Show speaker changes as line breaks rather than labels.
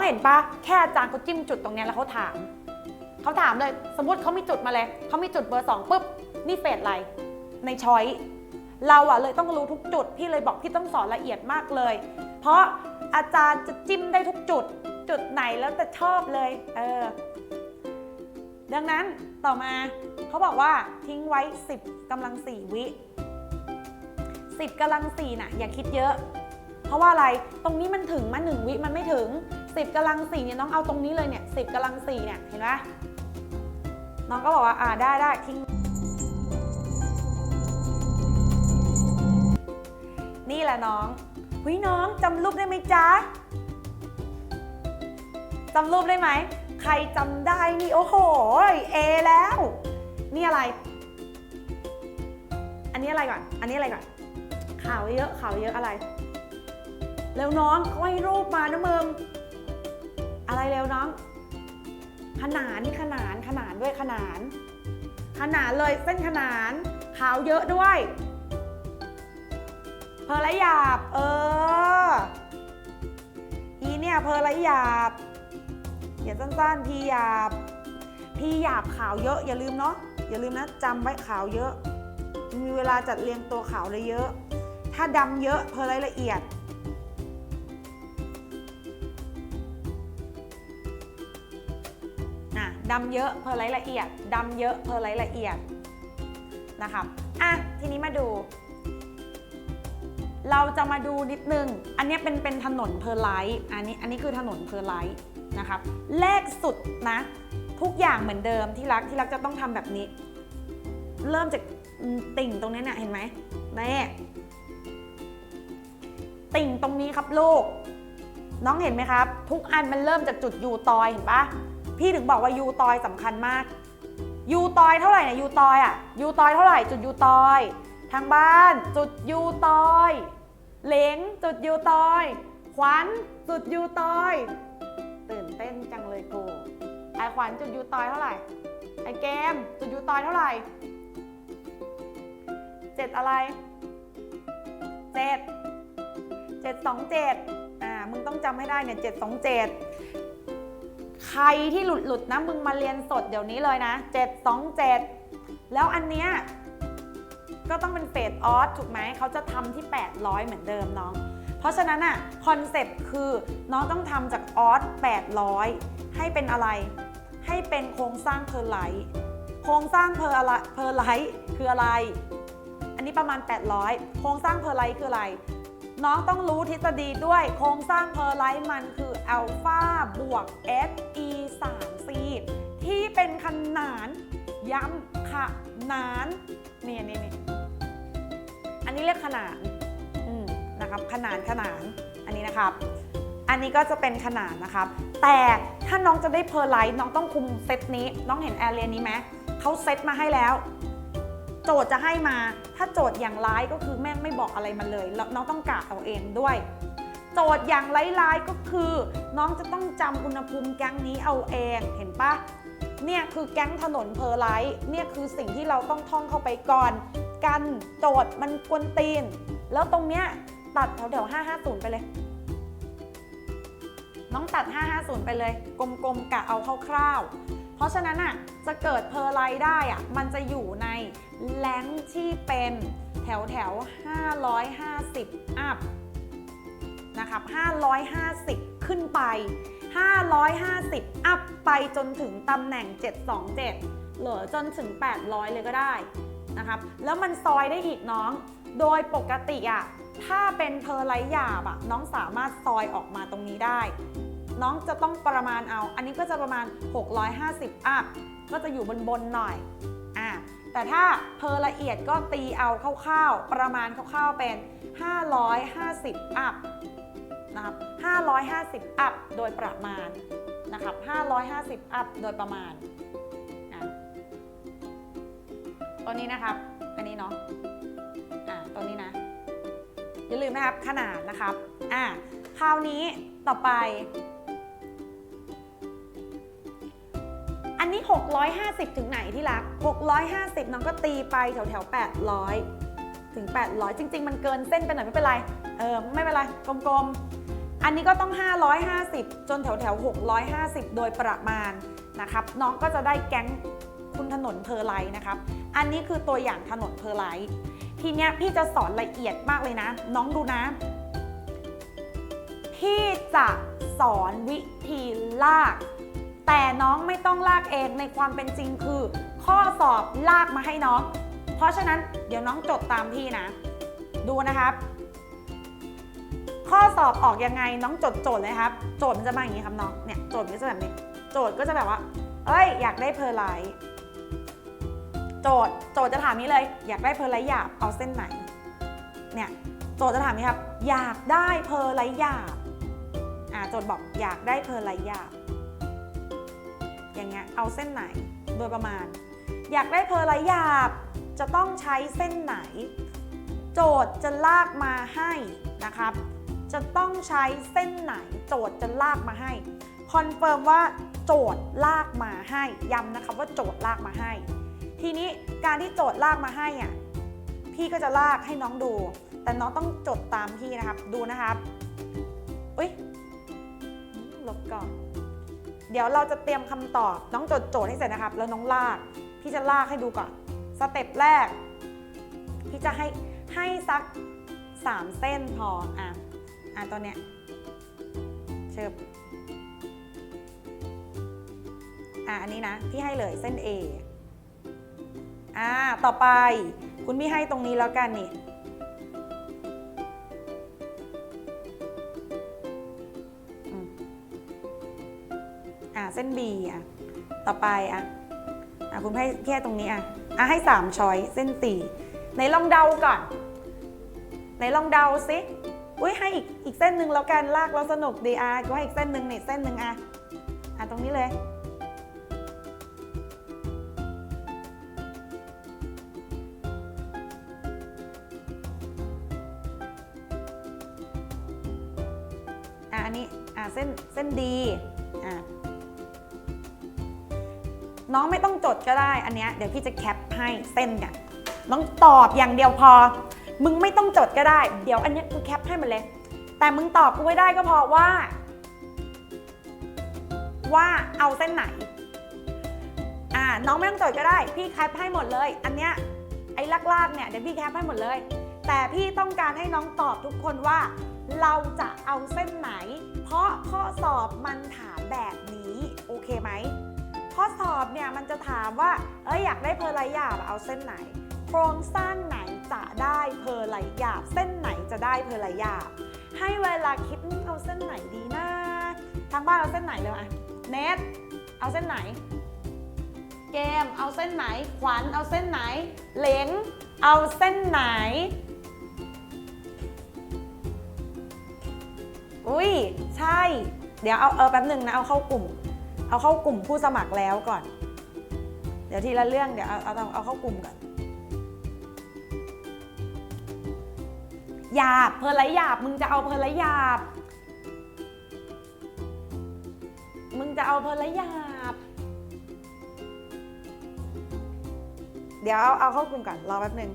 องเห็นปะแค่อาจารย์เขาจิ้มจุดตรงเนี้ยแล้วเขาถาม เขาถามเลย สมมติเขามีจุดมาเลยเขามีจุดเบอร์สองปุ๊บ นี่เฟสอะไร ในช้อยเราอะเลยต้องรู้ทุกจุด พี่เลยบอกพี่ต้องสอนละเอียดมากเลย เพราะอาจารย์จะจิ้มได้ทุกจุด จุดไหนแล้วแต่ชอบเลย เออ ดังนั้นต่อมาเขาบอกว่าทิ้งไว้ 10กำลัง 4 วิ 10กำลัง4น่ะอย่าคิดเยอะ เพราะว่าอะไรตรงนี้มันถึงมา1วิมันไม่ถึง 10กำลัง4เนี่ยน้องเอาตรงนี้เลยเนี่ย10กำลัง4เนี่ยเห็นไหมน้องก็บอกว่าอ่าได้ได้ทิ้งนี่แหละน้องหุยน้องจำรูปได้ไหมจ๊ะจำรูปได้ไหม ใครจำได้นี่โอ้โหเอแล้ว นี่อะไร อันนี้อะไรก่อน อันนี้อะไรก่อน ข่าวเยอะข่าวเยอะอะไรเร็วน้องเขาให้รูปมานะมึง อะไรเร็วน้อง ขนานนี่ขนานขนานด้วยขนาน ขนานเลยเส้นขนานขาวเยอะด้วยเพอละหยาบ เออ อีเนี่ยเพอละหยาบเขียนสั้นๆ พีหยาบ พีหยาบขาวเยอะ อย่าลืมเนาะ อย่าลืมนะจำไว้ขาวเยอะ มีเวลาจัดเรียงตัวขาวเลยเยอะ ถ้าดำเยอะเพอละเอียด ดำเยอะเพอรายลท์ละเอียดดำเยอะเพอรายลท์ละเอียดนะครับอะทีนี้มาดู เราจะมาดูนิดนึง อันนี้เป็นเป็นถนนเพอร์ไลท์อันนี้อันนี้คือถนนเพอร์ไลท์นะครับเลขสุดนะ ทุกอย่างเหมือนเดิมที่รักที่รักจะต้องทำแบบนี้ เริ่มจากติ่งตรงนี้เนี่ยเห็นไหมนี่ติ่งตรงนี้ครับลูก น้องเห็นไหมครับ ทุกอันมันเริ่มจากจุดยูตอยเห็นปะ พี่ถึงบอกว่ายูตอยสำคัญมากยูตอยเท่าไหร่เนี่ยยูตอยอะยูตอยเท่าไหร่จุดยูตอยทางบ้าน จุดยูตอยเหลงจุดยูตอยขวัญจุดยูตอย ตื่นเต้นจังเลยกูไอขวัญจุดยูตอยเท่าไหร่ไอเกมจุดยูตอยเท่าไหร่เจ็ดอะไรเจ็ดเจ็ดสองเจ็ดอ่ามึงต้องจำให้ได้เนี่ยเจ็ดสองเจ็ด ใครที่หลุดหลุดๆนะมึงมาเรียนสดเดี๋ยวนี้เลยนะเจ็ดสองเจ็ดแล้วอันเนี้ยก็ต้องเป็นเฟสออสถูกไหมเขาจะทำที่ 800 เหมือนเดิมน้อง เพราะฉะนั้นอะคอนเซปต์คือน้องต้องทำจากออส800 ให้เป็นอะไร ให้เป็นโครงสร้างเพอร์ไลท์โครงสร้างเพอร์อะไรเพอร์ไลท์คืออะไร อันนี้ประมาณ 800 โครงสร้างเพอร์ไลท์คืออะไร น้องต้องรู้ทฤษฎีด้วย โครงสร้างเพอร์ไลท์มันคืออัลฟาบวก SE 3 C ที่เป็ นขนาน ย้ำขนานนี่นี่นี่อันนี้เรียกขนานนะครับขนานขนานอันนี้นะครับ อันนี้ก็จะเป็นขนานนะครับ แต่ถ้าน้องจะได้เพอร์ไลท์น้องต้องคุมเซตนี้ น้องเห็นแอเรียนี้ไหมเขาเซตมาให้แล้ว โจทย์จะให้มา ถ้าโจทย์อย่างร้ายก็คือแม่งไม่บอกอะไรมันเลยแล้วน้องต้องกะเอาเองด้วย โจทย์อย่างร้ายๆก็คือ น้องจะต้องจำอุณหภูมิแก๊งนี้เอาเอง เห็นปะ เนี่ยคือแก๊งถนนเพอร์ไลท์เนี่ยคือสิ่งที่เราต้องท่องเข้าไปก่อน กันโจทย์มันกวนตีน แล้วตรงเนี้ยตัดแถวแถวๆ550 ไปเลย น้องตัด 550 ไปเลย กลมๆกะเอาคร่าวๆ เพราะฉะนั้นอะจะเกิดเพอร์ไลท์ได้อะมันจะอยู่ในแลงที่เป็นแถวแถว550 อัพนะครับ550 ขึ้นไป 550 อัพไปจนถึงตำแหน่ง 727 เหลือจนถึง 800 เลยก็ได้นะครับ แล้วมันซอยได้อีกน้อง โดยปกติอะถ้าเป็นเพอร์ไลท์หยาบอะน้องสามารถซอยออกมาตรงนี้ได้ น้องจะต้องประมาณเอา อันนี้ก็จะประมาณ 650 อัพ ก็จะอยู่บนบนหน่อย อะ แต่ถ้าเพอร์ละเอียดก็ตีเอาคร่าวๆ ประมาณคร่าวๆเป็น 550 อัพ นะครับ550 อัพโดยประมาณนะครับ550 อัพโดยประมาณอะตัวนี้นะครับ อันนี้เนาะอ่าตัวนี้นะ อย่าลืมนะครับขนาดนะครับ อ่าคราวนี้ต่อไป อันนี้ 650 ถึงไหนที่รัก 650 น้องก็ตีไปแถวแถว800 ถึง 800 จริง ๆ มันเกินเส้นไปหน่อยไม่เป็นไร เออไม่เป็นไรกลมๆ อันนี้ก็ต้อง 550 จนแถวแถวๆ650 โดยประมาณนะครับ น้องก็จะได้แก๊งคุณถนนเพอร์ไลท์นะครับ อันนี้คือตัวอย่างถนนเพอร์ไลท์ทีเนี้ยพี่จะสอนละเอียดมากเลยนะ น้องดูนะ พี่จะสอนวิธีลาก แต่น้องไม่ต้องลากเองในความเป็นจริงคือ ข้อสอบลากมาให้น้อง เพราะฉะนั้นเดี๋ยวน้องจดตามพี่นะ ดูนะครับ ข้อสอบออกยังไงน้องจดโจทย์เลยครับ โจทย์มันจะมาอย่างนี้ครับน้องเนี่ยโจทย์มันก็จะแบบนี้โจทย์ก็จะแบบว่า เอ้ย อยากได้เพอร์ไลท์โจทย์โจทย์จะถามนี้เลย อยากได้เพอร์ไลท์หยาบเอาเส้นไหนเนี่ยโจทย์จะถามนี้ครับ อยากได้เพอร์ไลท์หยาบอ่าโจทย์บอกอยากได้เพอร์ไลท์หยาบอย่างเงี้ยเอาเส้นไหนโดยประมาณ อยากได้เพอร์ไลท์หยาบจะต้องใช้เส้นไหน โจทย์จะลากมาให้นะครับ จะต้องใช้เส้นไหนโจทย์จะลากมาให้คอนเฟิร์มว่าโจทย์ลากมาให้ย้ำนะครับว่าโจทย์ลากมาให้ ทีนี้การที่โจทย์ลากมาให้อะพี่ก็จะลากให้น้องดู แต่น้องต้องจดตามพี่นะครับดูนะครับอุ้ยลบก่อน เดี๋ยวเราจะเตรียมคำตอบ น้องจดโจทย์ให้เสร็จนะครับ แล้วน้องลาก พี่จะลากให้ดูก่อน สเต็ปแรก พี่จะให้ให้สัก 3 เส้นพออะ อะตัวเนี้ยเชิบอะอันนี้นะพี่ให้เลยเส้น A อ่าต่อไปคุณพี่ให้ตรงนี้แล้วกันนี่อะเส้น B อะต่อไปอะอะคุณให้พี่ตรงนี้อะอะให้3ช้อยเส้นตีไหนลองเดาก่อนไหนลองเดาสิ อุ้ยให้อีกอีกเส้นหนึ่งแล้วกันลากแล้วสนุกดีอะก็ให้อีกเส้นหนึ่งเนี่ยเส้นหนึ่งอะอะตรงนี้เลย อะอันนี้อะเส้นเส้นดีอะน้องไม่ต้องจดก็ได้อันเนี้ยเดี๋ยวพี่จะแคปให้เส้นกันน้องตอบอย่างเดียวพอ มึงไม่ต้องจดก็ได้ เดี๋ยวอันเนี้ยกูแคปให้มันเลย แต่มึงตอบกูไม่ได้ก็เพราะว่า ว่าเอาเส้นไหน อ่า น้องไม่ต้องจดก็ได้ พี่แคปให้หมดเลย อันเนี้ยไอ้ลากๆเนี่ยเดี๋ยวพี่แคปให้หมดเลย แต่พี่ต้องการให้น้องตอบทุกคนว่า เราจะเอาเส้นไหน เพราะข้อสอบมันถามแบบนี้โอเคไหมข้อสอบเนี่ยมันจะถามว่าเอ้ยอยากได้เพอร์ไลยาบเอาเส้นไหน โครงสร้างไหน จะได้เพอร์ไลท์หยาบ เส้นไหนจะได้เพอร์ไลท์หยาบ ให้เวลาคิดเอาเส้นไหนดีนะ ทางบ้านเอาเส้นไหนเลยอะเนทเอาเส้นไหน เกมเอาเส้นไหน ขวัญเอาเส้นไหน เหลงเอาเส้นไหน อุ้ยใช่ เดี๋ยวเอาเออแป๊บหนึ่งนะเอาเข้ากลุ่ม เอาเข้ากลุ่มผู้สมัครแล้วก่อน เดี๋ยวทีละเรื่องเดี๋ยวเอาเอาเอาเอาเข้ากลุ่มก่อน หยาบเพอร์ไลท์หยาบ มึงจะเอาเพอร์ไลท์หยาบ มึงจะเอาเพอร์ไลท์หยาบ เดี๋ยวเอาเอาเข้ากลุ่มก่อนรอแป๊บหนึ่ง